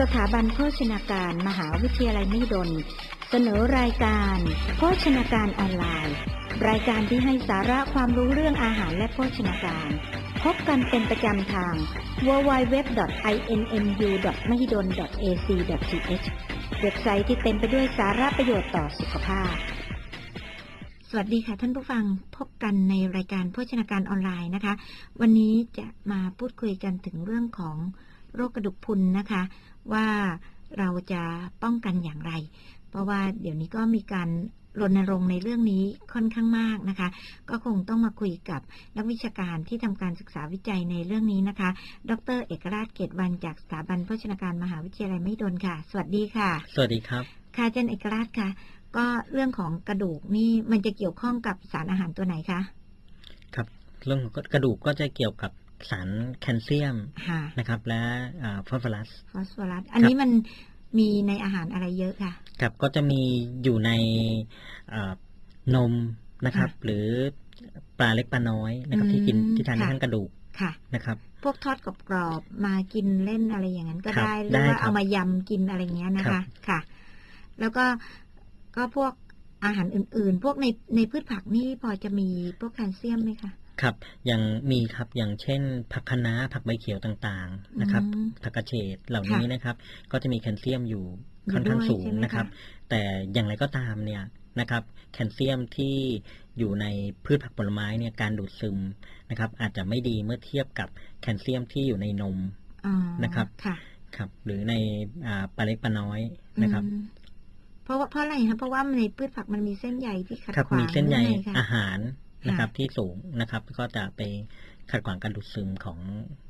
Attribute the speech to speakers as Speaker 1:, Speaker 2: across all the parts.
Speaker 1: สถาบันโภชนาการมหาวิทยาลัยมหิดล เสนอรายการโภชนาการออนไลน์ รายการที่ให้สาระความรู้เรื่องอาหารและโภชนาการ พบกันเป็นประจำทาง www.inmu.mahidol.ac.th เว็บไซต์ที่เต็มไปด้วยสาระประโยชน์ต่อสุขภาพ สวัสดีค่ะท่านผู้ฟังพบกันในรายการโภชนาการออนไลน์นะคะ วันนี้จะมาพูดคุยกันถึงเรื่องของ โรคกระดูกพรุนนะคะ ว่าเราจะป้องกันอย่างไร เพราะว่าเดี๋ยวนี้ก็มีการรณรงค์ในเรื่องนี้ค่อนข้างมากนะคะ ก็คงต้องมาคุยกับนักวิชาการที่ทำการศึกษาวิจัยในเรื่องนี้นะคะ ดร เอกราชเกตวันจากสถาบันโภชนาการมหาวิทยาลัยมหิดลค่ะ สวัสดีค่ะ
Speaker 2: สวัสดีครับ
Speaker 1: ค่ะอาจารย์เอกราชค่ะ ก็เรื่องของกระดูกนี่มันจะเกี่ยวข้องกับสารอาหารตัวไหนคะ
Speaker 2: ครับ เรื่องของกระดูกก็จะเกี่ยวกับ สารแคลเซียม
Speaker 1: ค่ะ
Speaker 2: นะครับ และฟอสฟอรัส
Speaker 1: ฟอสฟอรัส อันนี้มันมีในอาหารอะไรเยอะค่ะ
Speaker 2: ครับก็จะมีอยู่ในอ่านมนะครับ
Speaker 1: ค่ะ
Speaker 2: หรือปลาเล็กปลาน้อยนะครับ
Speaker 1: อืม
Speaker 2: ที่กินที่ทานได้
Speaker 1: ค่ะ
Speaker 2: ทั้งกระดูก
Speaker 1: ค่ะ
Speaker 2: นะครับ
Speaker 1: พวกทอดกรอบๆมากินเล่นอะไรอย่างนั้นก็
Speaker 2: ครับ
Speaker 1: ได้หรือ
Speaker 2: ได้
Speaker 1: ว่า
Speaker 2: ครับ
Speaker 1: เอามายำกินอะไรเงี้ยนะ
Speaker 2: ครั
Speaker 1: คะ
Speaker 2: บ
Speaker 1: ค่ะ แล้วก็ก็พวกอาหารอื่น ๆ พวกในในพืชผักนี่พอจะมีพวกแคลเซียมไหมคะ
Speaker 2: ครับอย่างมีครับอย่างเช่น ผักคะน้าผักใบเขียวต่างๆนะครับ
Speaker 1: อืม
Speaker 2: ผักกระเฉดเหล่านี้
Speaker 1: ค่ะ
Speaker 2: นะครับ ก็จะมีแคลเซียมอยู่
Speaker 1: อยู่
Speaker 2: ค่อนข้าง
Speaker 1: ด้วย
Speaker 2: สูง
Speaker 1: ใช่ไหมคะ
Speaker 2: นะครับแต่อย่างไรก็ตามเนี่ยนะครับ แคลเซียมที่อยู่ในพืชผักผลไม้เนี่ยการดูดซึมนะครับ อาจจะไม่ดีเมื่อเทียบกับแคลเซียมที่อยู่ในนม
Speaker 1: อ๋อ
Speaker 2: นะครับ
Speaker 1: ค่ะ
Speaker 2: ครับหรือในอ่าปลาเล็กปลาน้อยนะครับ
Speaker 1: อืมเพราะว่าเพราะอะไรคะเพราะว่าในพืชผักมันมีเส้นใยที่ขัด
Speaker 2: ครับ
Speaker 1: ขวาง
Speaker 2: มีเส้นใย
Speaker 1: หรือไงคะ
Speaker 2: อาหาร นะครับ
Speaker 1: ค่ะ
Speaker 2: ที่สูงนะครับ ก็จะไปขัดขวางการดูดซึมของ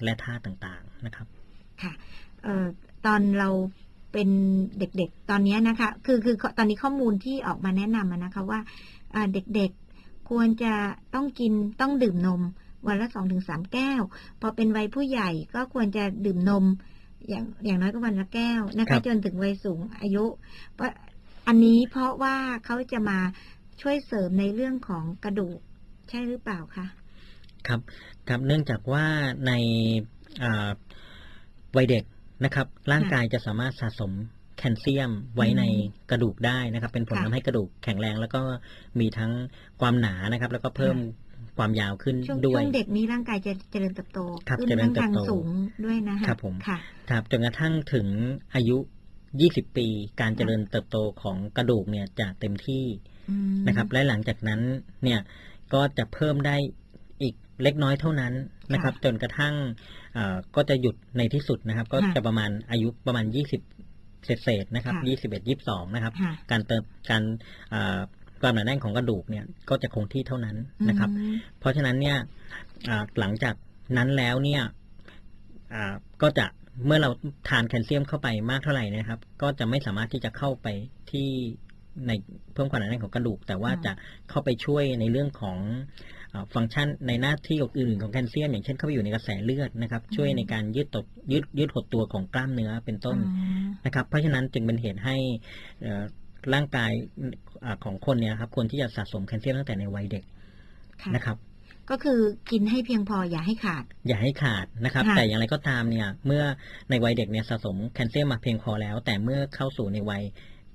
Speaker 2: แร่ธาตุต่างๆนะครับ
Speaker 1: ค่ะเอ่อตอนเราเป็นเด็กๆ ตอนนี้นะคะ คือคือตอนนี้ข้อมูลที่ออกมาแนะนำอะนะคะว่าอ่าเด็กๆควรจะต้องกินต้องดื่มนม วันละสองถึงสามแก้ว พอเป็นวัยผู้ใหญ่ก็ควรจะดื่มนม อย่างอย่างน้อยก็วันละแก้วนะ
Speaker 2: ครั
Speaker 1: คะ
Speaker 2: บ
Speaker 1: จนถึงวัยสูงอายุ เพราะอันนี้เพราะว่าเขาจะมาช่วยเสริมในเรื่องของกระดูก ใช่หรือเปล่าคะ
Speaker 2: ครับครับเนื่องจากว่าในอ่าวัยเด็กนะครับ ร่างกายจะสามารถสะสมแคลเซียมไว้
Speaker 1: อืม
Speaker 2: ในกระดูกได้นะครับ เป็นผล
Speaker 1: ค่ะ
Speaker 2: ทำให้กระดูกแข็งแรง แล้วก็มีทั้งความหนานะครับ แล้วก็เพิ่มความยาวขึ้น
Speaker 1: ช่วง
Speaker 2: ด้วย
Speaker 1: ช่วงเด็กนี้ร่างกายจะเจริญเติบโต
Speaker 2: ครับ
Speaker 1: ขึ้น
Speaker 2: เจริ
Speaker 1: ทั้
Speaker 2: ญ
Speaker 1: ง
Speaker 2: เติบ
Speaker 1: ทาง
Speaker 2: โต
Speaker 1: สูงด้วยนะคะ
Speaker 2: ครับผม
Speaker 1: ค่ะ
Speaker 2: ครับจนกระทั่งถึงอายุ 20 ปี การเจริญเติบโตของกระดูกเนี่ยจะเต็มที่
Speaker 1: อืม
Speaker 2: นะครับ และหลังจากนั้นเนี่ย ก็จะเพิ่มได้อีกเล็กน้อยเท่านั้นนะครับ จนกระทั่งเอ่อก็จะหยุดในที่สุดนะครับ ก็จะประมาณอายุประมาณ 20 เศษๆนะครับ21 22 นะครับ
Speaker 1: ค่ะ
Speaker 2: การเติมการเอ่อความหนาแน่นของกระดูกเนี่ยก็จะคงที่เท่านั้นนะครับ
Speaker 1: อืม
Speaker 2: เพราะฉะนั้นเนี่ยอ่าหลังจากนั้นแล้วเนี่ยอ่าก็จะเมื่อเราทานแคลเซียมเข้าไปมากเท่าไหร่นะครับ ก็จะไม่สามารถที่จะเข้าไปที่ ในเพิ่มความหนาแน่นของกระดูก แต่ว่า
Speaker 1: อืม
Speaker 2: จะเข้าไปช่วยในเรื่องของอาฟังก์ชันในหน้าที่อื่นๆของแคลเซียม อย่างเช่นเข้าไปอยู่ในกระแสเลือดนะครับ ช่วยในการยืดตดยืดยืดหดตัวของกล้ามเนื้อเป็นต้น
Speaker 1: อ๋อ
Speaker 2: นะครับ เพราะฉะนั้นจึงเป็นเหตุให้เอ่อร่างกายอาของคนเนี่ยครับควรที่จะสะสมแคลเซียมตั้งแต่ในวัยเด็ก
Speaker 1: ค่ะ
Speaker 2: นะครับ
Speaker 1: ก็คือกินให้เพียงพออย่าให้ขาด
Speaker 2: อย่าให้ขาดนะครับ
Speaker 1: ค่ะ
Speaker 2: แต่อย่างไรก็ตามเนี่ย เมื่อในวัยเด็กเนี่ยสะสมแคลเซียมมาเพียงพอแล้ว แต่เมื่อเข้าสู่ในวัย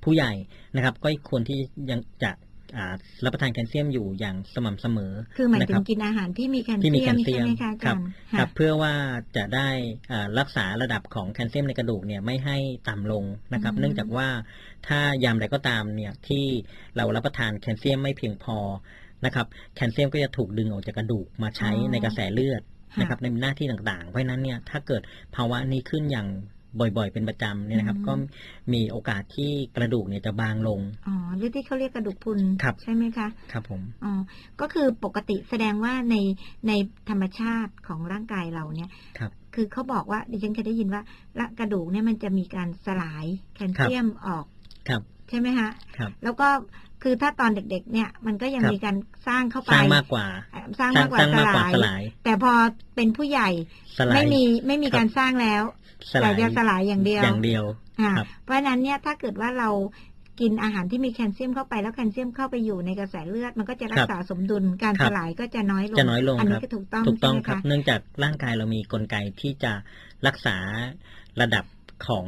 Speaker 2: ผู้ใหญ่นะครับ ก็ควรที่ยังจะอ่ารับประทานแคลเซียมอยู่อย่างสม่ำเสมอ
Speaker 1: คือหมาย
Speaker 2: นะ
Speaker 1: ถึ
Speaker 2: ครั
Speaker 1: ง
Speaker 2: บ
Speaker 1: กินอาหารที่มีแคล
Speaker 2: ที่มี
Speaker 1: เซียม
Speaker 2: แคลเซี
Speaker 1: ใช่
Speaker 2: ยม
Speaker 1: ไหมคะอาจารย์
Speaker 2: ครั
Speaker 1: ค่ะ
Speaker 2: บเพื่อว่าจะได้อ่ารักษาระดับของแคลเซียมในกระดูกเนี่ยไม่ให้ต่ำลงนะครับ
Speaker 1: อืม
Speaker 2: เนื่องจากว่าถ้ายามใดก็ตามเนี่ยที่เรารับประทานแคลเซียมไม่เพียงพอนะครับ แคลเซียมก็จะถูกดึงออกจากกระดูกมาใช้ในกระแสเลือดนะครับในหน้าที่ต่างๆ เพราะฉะนั้นเนี่ยถ้าเกิดภาวะนี้ขึ้นอย่าง บ่อยๆ เป็นประจำเนี่ยนะครับ
Speaker 1: อืม
Speaker 2: ก็มีโอกาสที่กระดูกเนี่ยจะบางลง
Speaker 1: อ๋อหรือที่เขาเรียกกระดูกพรุน
Speaker 2: ครับ
Speaker 1: ใช่ไหมคะ
Speaker 2: ครับผม
Speaker 1: อ๋อ ก็คือปกติแสดงว่าในในธรรมชาติของร่างกายเราเนี่ย
Speaker 2: ครับ
Speaker 1: คือเขาบอกว่าดิฉันเคยได้ยินว่าละกระดูกเนี่ยมันจะมีการสลายแคลเซียมออก
Speaker 2: ครับ
Speaker 1: ใช่ไหมฮะ
Speaker 2: ครับ
Speaker 1: แล้วก็คือถ้าตอนเด็ก ๆ เนี่ยมันก็ยัง
Speaker 2: ครับ
Speaker 1: มีการสร้างเข้าไป
Speaker 2: สร้างมากกว่า
Speaker 1: เอ่อสร้าง
Speaker 2: สร้าง
Speaker 1: มากกว่า
Speaker 2: สร้าง
Speaker 1: ส
Speaker 2: มากกว่า
Speaker 1: ลาย
Speaker 2: สลาย
Speaker 1: แต่พอเป็นผู้ใหญ่
Speaker 2: สลาย
Speaker 1: ไม่มีไม่มี
Speaker 2: ครับ
Speaker 1: การสร้างแล้ว
Speaker 2: สลาย
Speaker 1: แต่จะสลายอย่างเดียว
Speaker 2: อย่างเดียว
Speaker 1: อ่า
Speaker 2: ครับ
Speaker 1: เพราะฉะนั้นเนี่ยถ้าเกิดว่าเรากินอาหารที่มีแคลเซียมเข้าไปแล้วแคลเซียมเข้าไปอยู่ในกระแสเลือด มันก็จะรักษาสมดุลการ
Speaker 2: ครั
Speaker 1: ส
Speaker 2: บ
Speaker 1: ลายก็จะน้อยลง
Speaker 2: จะน้อยลง
Speaker 1: อัน
Speaker 2: ค
Speaker 1: นี้
Speaker 2: รับ
Speaker 1: ก็ถูกต้อง
Speaker 2: ถูกต้อง
Speaker 1: ใช่ไหม
Speaker 2: ครับ
Speaker 1: คะ
Speaker 2: เนื่องจากร่างกายเรามีกลไกที่จะรักษาระดับของ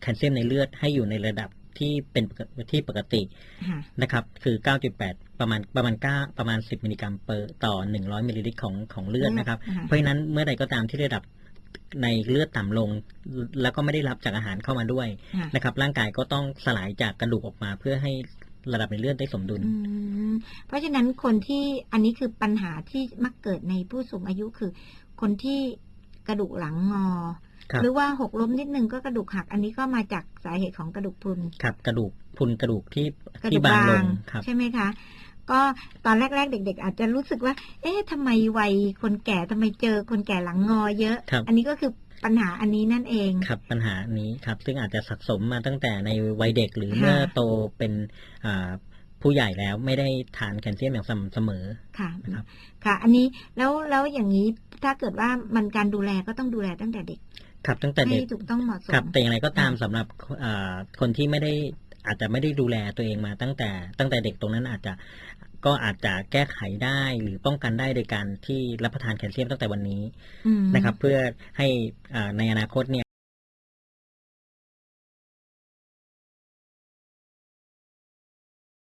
Speaker 2: แคลเซียมในเลือดให้อยู่ในระดับ ที่เป็นปกที่ปกติ
Speaker 1: ค่ะ
Speaker 2: นะครับ คือ 9.8 ประมาณประมาณ9ประมาณ 10 มิลลิกรัมเปอร์ต่อ 100 มิลลิลิตรของของเลือดนะครับ
Speaker 1: ค่ะ
Speaker 2: เพราะฉะนั้นเมื่อใดก็ตามที่ระดับในเลือดต่ำลง แล้วก็ไม่ได้รับจากอาหารเข้ามาด้วย
Speaker 1: ค่ะ
Speaker 2: นะครับ ร่างกายก็ต้องสลายจากกระดูกออกมาเพื่อให้ระดับในเลือดได้สมดุล
Speaker 1: อืมเพราะฉะนั้นคนที่อันนี้คือปัญหาที่มักเกิดในผู้สูงอายุคือ คนที่กระดูกหลังงอ
Speaker 2: ครับ
Speaker 1: หรือว่าหกล้มนิดนึงก็กระดูกหัก อันนี้ก็มาจากสาเหตุของกระดูกพรุน
Speaker 2: ครับ กระดูกพรุนกระดูกที่
Speaker 1: กระดู
Speaker 2: ที่
Speaker 1: ก
Speaker 2: บาง
Speaker 1: บา
Speaker 2: ล
Speaker 1: ง
Speaker 2: งครับ
Speaker 1: ใช่ไหมคะก็ตอนแรก ๆ เด็ก ๆ อาจจะรู้สึกว่า เอ๊ะทำไมวัยคนแก่ทำไมเจอคนแก่หลังงอเยอะ
Speaker 2: ครับ
Speaker 1: อันนี้ก็คือปัญหาอันนี้นั่นเอง
Speaker 2: ครับปัญหานี้ครับ ซึ่งอาจจะสะสมมาตั้งแต่ในวัยเด็กหรือ
Speaker 1: ค่ะ
Speaker 2: เมื่อโตเป็นอ่าผู้ใหญ่แล้วไม่ได้ทานแคลเซียมอย่างสม่ำเสมอ
Speaker 1: ค่ะ
Speaker 2: นะครับ
Speaker 1: ค่ะ อันนี้แล้วแล้วอย่างนี้ถ้าเกิดว่ามันการดูแลก็ต้องดูแลตั้งแต่เด็ก
Speaker 2: ครับตั้งแต่เด็
Speaker 1: ให้
Speaker 2: ก
Speaker 1: ถูกต้องเหมาะส
Speaker 2: ครับ
Speaker 1: ม
Speaker 2: แต่อย่างไรก็ตาม
Speaker 1: อ่า
Speaker 2: สำหรับอ่าคนที่ไม่ได้อาจจะไม่ได้ดูแลตัวเองมาตั้งแต่ตั้งแต่เด็กตรงนั้นอาจจะก็อาจจะแก้ไขได้หรือป้องกันได้โดยการที่รับประทานแคลเซียมตั้งแต่วันนี้
Speaker 1: อืม
Speaker 2: นะครับ เพื่อให้อ่าในอนาคตเนี่ย